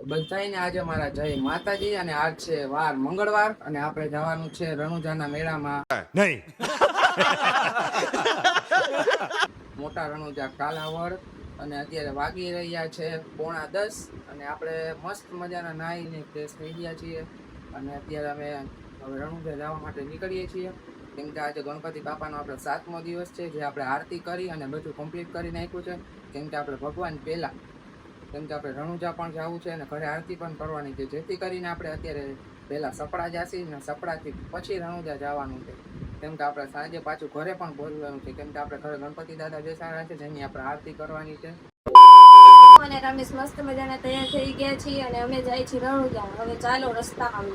બધાને આજે મારા જય માતાજી અને આજ છે વાર મંગળવાર અને આપણે જવાનું છે રણુજાના મેળામાં. નહીં. મોટા રણુજા કાલાવડ અને અત્યારે વાગી રહ્યા છે પોણા દસ અને આપણે મસ્ત મજાના નાહીને ફ્રેશ થઈ ગયા છીએ અને અત્યારે અમે હવે રણુજા જવા માટે નીકળીએ છીએ. કેમ કે આજે ગણપતિ બાપાનો આપણે સાતમો દિવસ છે જે આપણે આરતી કરી અને બધું કમ્પ્લીટ કરી નાખ્યું છે. કેમ કે આપણે ભગવાન પહેલા કેમ કે આપણે રણુજા પણ જવું છે અને ઘરે આરતી પણ કરવાની છે. જેથી કરીને આપણે અત્યારે પહેલા સપડા જાસી અને સપડાથી પછી રણુજા જવાનું છે. કેમ કે આપણે સાંજે પાછું ઘરે પણ બોલવાનું છે. કેમ કે આપણે ઘરે ગણપતિ દાદા બેસાડ્યા છે, જેની આપણે આરતી કરવાની છે. અને રમેશ મસ્ત મજાના તૈયાર થઈ ગયા છીએ અને અમે જાય છીએ રણુજા. હવે ચાલો રસ્તામાં.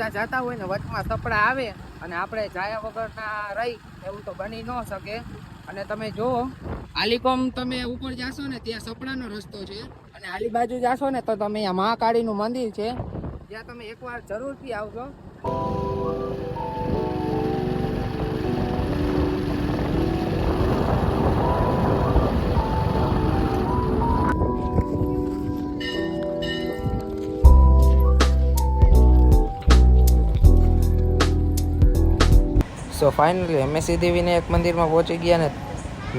રણુજા જતા હોય ને વચમાં સપડા આવે અને આપણે જાયા વગરના રહી, એવું તો બની ન શકે. અને તમે જુઓ આલીકોમ તમે ઉપર જાશો ને ત્યાં સપડાનો રસ્તો છે. અને આલી બાજુ જાશો ને તો તમે મહાકાળીનું મંદિર છે. જ્યાં તમે એકવાર જરૂરથી આવજો. સો ફાઇનલી અમે સિદ્ધિ વિનાયક મંદિરમાં પહોંચી ગયા ને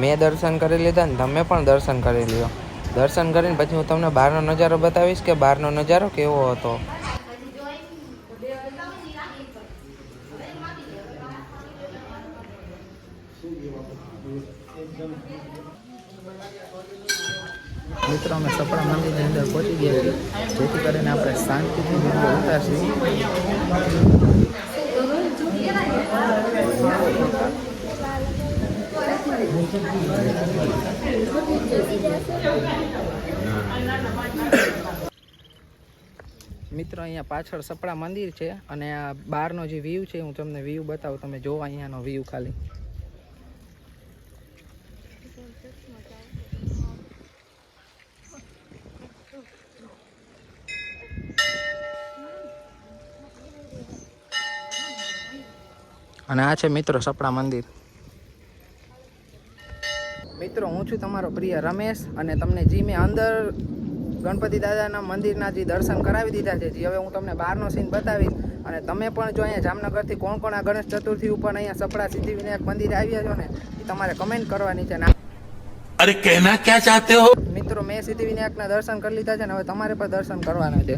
મેં દર્શન કરી લીધા ને તમે પણ દર્શન કરી લ્યો. દર્શન કરીને પછી હું તમને બહારનો નજારો બતાવીશ કે બહારનો નજારો કેવો હતો? મિત્રો, અમે સપડા મંદિરની અંદર પહોંચી ગયા છીએ. જેથી કરીને આપણે શાંતિથી ઉતારશું. મિત્રો, અહીંયા પાછળ સપડા મંદિર છે અને આ બહારનો જે વ્યૂ છે, હું તમને વ્યૂ બતાવું, તમે જોવો અહીંયાનો વ્યૂ ખાલી. અને આ છે મિત્રો સપડા મંદિર. મિત્રો હું છું તમારો પ્રિય રમેશ અને તમને જી મેં અંદર ગણપતિ દાદાના મંદિરના જે દર્શન કરાવી દીધા છે જે હવે હું તમને બહારનો સીન બતાવીશ. અને તમે પણ જો અહીંયા જામનગરથી કોણ કોણ આ ગણેશ ચતુર્થી ઉપર અહીંયા સપડા સિદ્ધિવિનાયક મંદિર આવ્યા છો ને એ તમારે કમેન્ટ કરવાની છે. અરે કહેના ક્યાં ચાહતે હો? મિત્રો મેં સિદ્ધિવિનાયકના દર્શન કરી લીધા છે ને હવે તમારે પણ દર્શન કરવાના છે.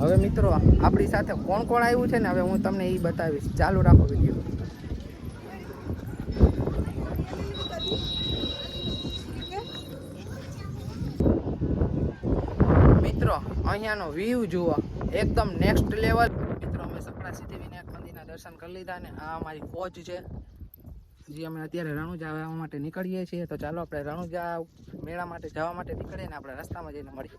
હવે મિત્રો, આપણી સાથે કોણ કોણ આવ્યું છે ને, હવે હું તમને એ બતાવીશ. ચાલુ રાખો વીડિયો મિત્રો, અહીંયાનો વ્યૂ જુઓ. એકદમ નેક્સ્ટ લેવલ મિત્રો, અમે સપડા સિદ્ધિ મંદિરના દર્શન કરી લીધા ને, આ અમારી ફોજ છે. જે અમે અત્યારે રણુજા આવવા માટે નીકળીએ છીએ. તો ચાલો આપણે રણુજા મેળા માટે જવા માટે નીકળીએ ને, આપણે રસ્તામાં જઈને મળીએ.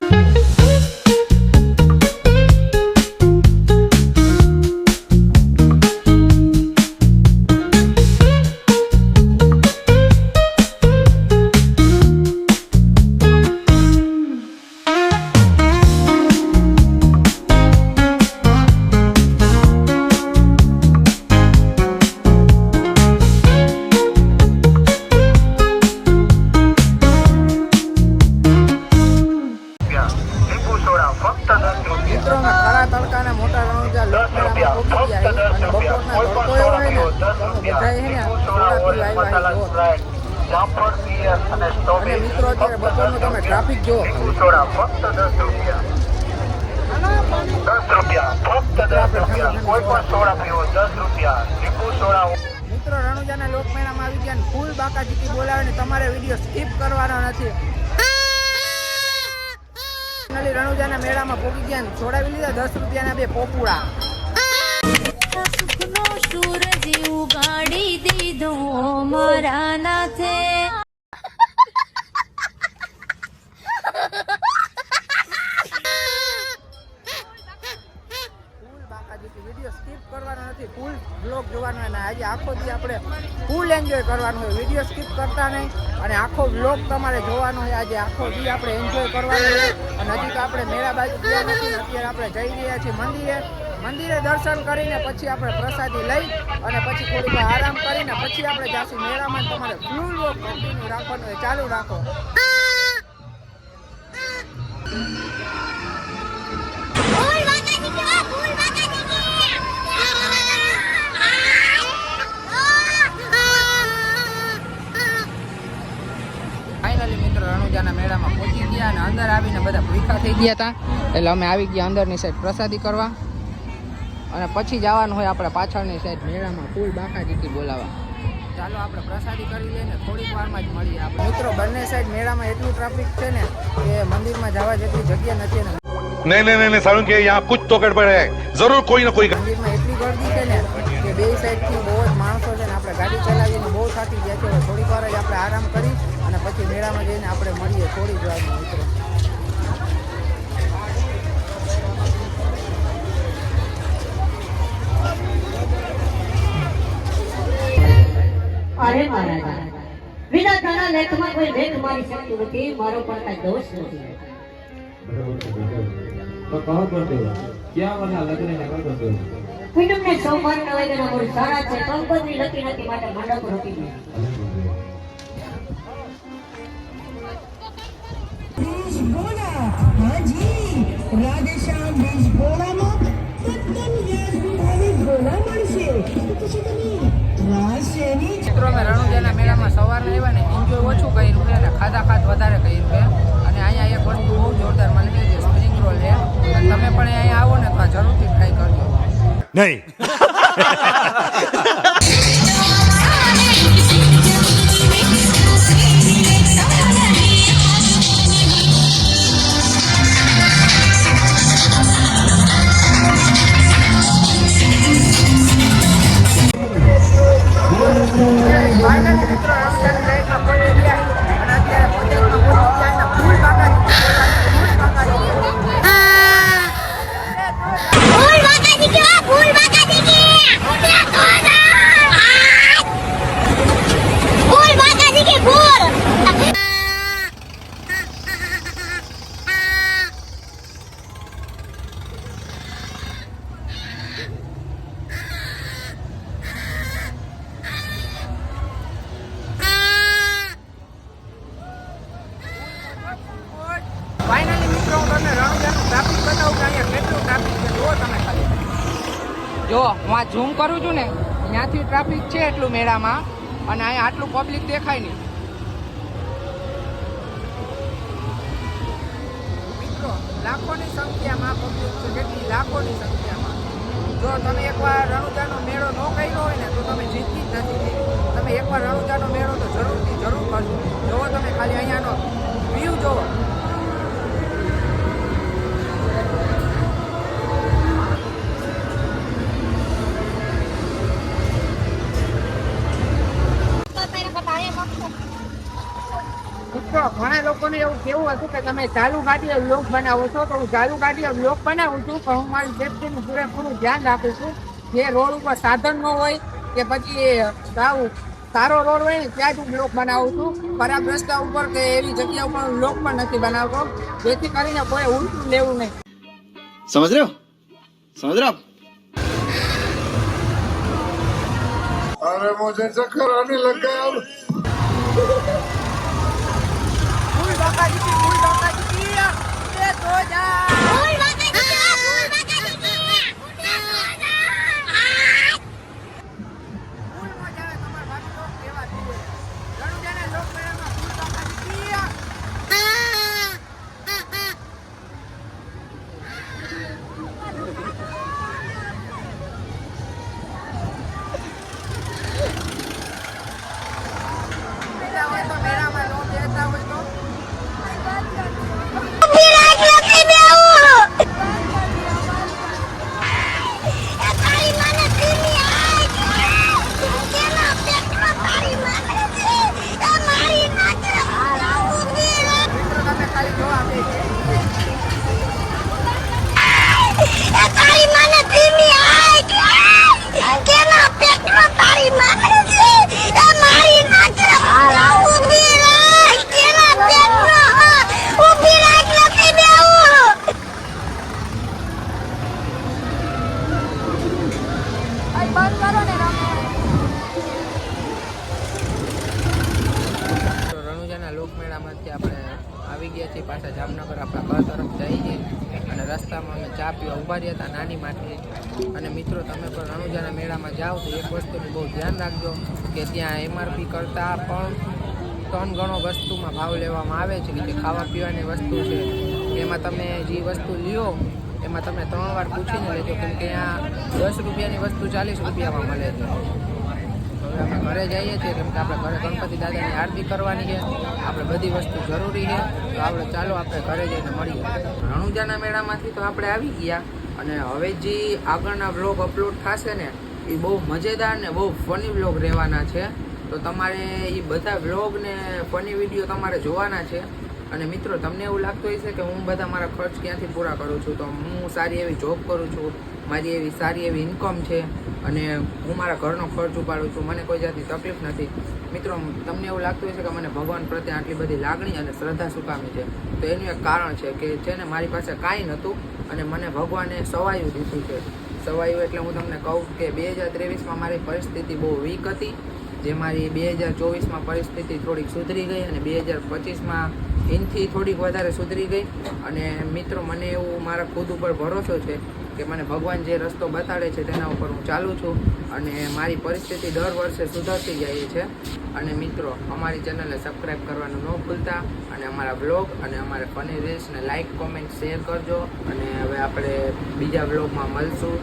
અને મિત્રો અત્યારે બપોરનું તમે ટ્રાફિક જુઓ દસ રૂપિયા ફક્ત દસ રૂપિયા કોઈ પણ સોડા પીવો દસ રૂપિયા લીંબુ સોડા મિત્રો રણુજાના લોકમેળામાં આવી ગયા ફૂલ બાકા ચીકી બોલાવે ને તમારે વીડિયો સ્કીપ કરવાનો નથી રણુજાના મેળામાં પોકી ગયા છોડાવી લીધા દસ રૂપિયાના બે પોપુડા સુખનો સૂરજ ઉગાડી દીધો મારા નાથે. વીડિયો સ્કીપ કરવાનો નથી ફૂલ બ્લોગ જોવાનો અને આજે આખો દી આપણે ફૂલ એન્જોય કરવાનો હોય. વીડિયો સ્કીપ કરતા નહીં, અને આખો બ્લોગ તમારે જોવાનો હોય. આજે આખો દી આપણે એન્જોય કરવાનો હોય. અને હજી આપણે મેળા બાજુ ગયા નથી, અત્યારે આપણે જઈ રહ્યા છીએ મંદિરે. મંદિરે દર્શન કરીને પછી આપણે પ્રસાદી લઈ અને પછી થોડીક આરામ કરીને પછી આપણે જાશું મેળામાં તમારે ફૂલ વોક કન્ટિન્યુ રાખવાનું ચાલુ રાખો. રણુજાના મેળામાં પહોંચી ગયા અને અંદર આવીને બધા ભૂખા થઈ ગયા હતા. એટલે અમે આવી ગયા અંદરની સાઈડ પ્રસાદી કરવા. અને પછી જવાનું હોય આપણે પાછળની સાઈડ મેળામાં ફૂલ બાકાજીથી બોલાવવા. ચાલો આપણે પ્રસાદી કરી લઈએ ને થોડીક વારમાં જ મળીએ આપણે. મિત્રો બંને સાઈડ મેળામાં એટલું ટ્રાફિક છે ને કે મંદિરમાં જવા જેટલી જગ્યા નથી ને. નહીં નહીં નહીં સારું કે યહાં કુછ તો ગડબડ હે. જરૂર કોઈ ન કોઈ મંદિરમાં એટલી ગળદી છે ને કે બે સાઈડથી બહુ જ માણસો છે ને આપણે ગાડી ચલાવીને બહુ થાકી ગયા છે થોડીક વાર જ આપણે આરામ કરી અને પછી મેળામાં જઈને આપણે મળીએ થોડીક વારમાં મિત્રો. મારા વિના તારા લેખમાં કોઈ લેખ મારી શકતું નથી મારો પણ કઈ દોષ નથી. તો કહો બીજ ભોળામાં રણુજાના આવ્યા ને એન્જોય ઓછું કર્યું છે અને ખાધા ખાધ વધારે કર્યું છે. અને અહીંયા એક વસ્તુ બહુ જોરદાર મળે છે સ્પ્રિંગ રોલ છે. અને તમે પણ અહીંયા આવો ને તો જરૂરથી ટ્રાય કરજો. नहीं entrar, eu quero... જો, હું આ ઝૂમ કરું છું ને, ત્યાંથી ટ્રાફિક છે એટલું મેળામાં, અને અહીંયા આટલું પબ્લિક દેખાય નહીં. મિત્રો, લાખોની સંખ્યામાં પબ્લિક છે, કેટલી લાખોની સંખ્યામાં. જો તમે એકવાર રણુજાનો મેળો ન કર્યો હોય ને, તો તમે જીતી જ નથી તમે એકવાર રણુજાનો મેળો તો જરૂરથી જરૂર કરજો. જોવો તમે ખાલી અહીંયાનો વ્યૂ જુઓ. તો ઘણા લોકોને એવું કેવું હતું કે તમે ચાલુ ગાડીએ બ્લોક બનાવો છો તો હું ચાલુ ગાડીએ બ્લોક બનાવું છું પણ હું મારી સેફ્ટીનું પૂરેપૂરું ધ્યાન રાખું છું. જે રોડ ઉપર સાધન ન હોય કે પછી સાવ સારો રોડ હોય ત્યાં જ હું બ્લોક બનાવું છું. ખરાબ રસ્તા ઉપર કે એવી જગ્યા ઉપર હું બ્લોક પણ નથી બનાવતો. જેથી કરીને કોઈ ઉલટું લેવું નહીં. સમજ રહ્યો? સમજ રહ્યો? અરે મોજે ચક્કર આને લગાવ vontade de luz, vontade de guia. É doida! ચા ઊભા રહ્યા હતા નાની માટે અને મિત્રો, તમે પણ રણુજાના મેળામાં જાઓ તો એક વસ્તુનું બહુ ધ્યાન રાખજો કે ત્યાં એમઆરપી કરતાં પણ ત્રણ ગણો વસ્તુમાં ભાવ લેવામાં આવે છે કે જે ખાવા પીવાની વસ્તુ છે. એમાં તમે જે વસ્તુ લ્યો, એમાં તમે ત્રણ વાર પૂછીને લેજો કેમ કે અહીંયા દસ રૂપિયાની વસ્તુ ચાલીસ રૂપિયામાં મળે છે. અમે ઘરે જઈએ છીએ કેમ કે આપણે ઘરે ગણપતિ દાદાની આરતી કરવાની છે. આપણે બધી વસ્તુ જરૂરી છે. તો આપણે ચાલો આપણે ઘરે જઈને મળીએ. રણુજાના મેળામાંથી તો આપણે આવી ગયા અને હવે જે આગળના વ્લોગ અપલોડ થશે ને, એ બહુ મજેદાર ને બહુ ફની વ્લોગ રહેવાના છે. તો તમારે એ બધા વ્લોગ ને ફની વીડિયો તમારે જોવાના છે. અને મિત્રો, તમને એવું લાગતું હશે કે હું બધા મારા ખર્ચ ક્યાંથી પૂરા કરું છું? તો હું સારી એવી જોબ કરું છું. મારી એવી સારી એવી ઇન્કમ છે અને હું મારા ઘરનો ખર્ચ ઉપાડું છું, મને કોઈ જાતની તકલીફ નથી. મિત્રો, તમને એવું લાગતું હશે કે મને ભગવાન પ્રત્યે આટલી બધી લાગણી અને શ્રદ્ધા સુકામી છે? તો એનું એક કારણ છે કે છે ને મારી પાસે કાંઈ નહોતું અને મને ભગવાને સવાયું દીધું છે. સવાયું એટલે હું તમને કહું કે બે હજાર ત્રેવીસમાં મારી પરિસ્થિતિ બહુ વીક હતી, જે મારી બે હજાર ચોવીસમાં પરિસ્થિતિ થોડીક સુધરી ગઈ અને બે હજાર પચીસમાં એનથી થોડીક વધારે સુધરી ગઈ અને મિત્રો, મને એવું મારા ખુદ ઉપર ભરોસો છે કે મને ભગવાન જે રસ્તો બતાડે છે તેના ઉપર હું ચાલું છું અને મારી પરિસ્થિતિ દર વર્ષે સુધરતી જાય છે. અને મિત્રો, અમારી ચેનલને સબસ્ક્રાઈબ કરવાનું ન ભૂલતા અને અમારા બ્લોગ અને અમારા ફની રીલ્સને લાઇક કોમેન્ટ, શેર કરજો. અને હવે આપણે બીજા બ્લોગમાં મળશું.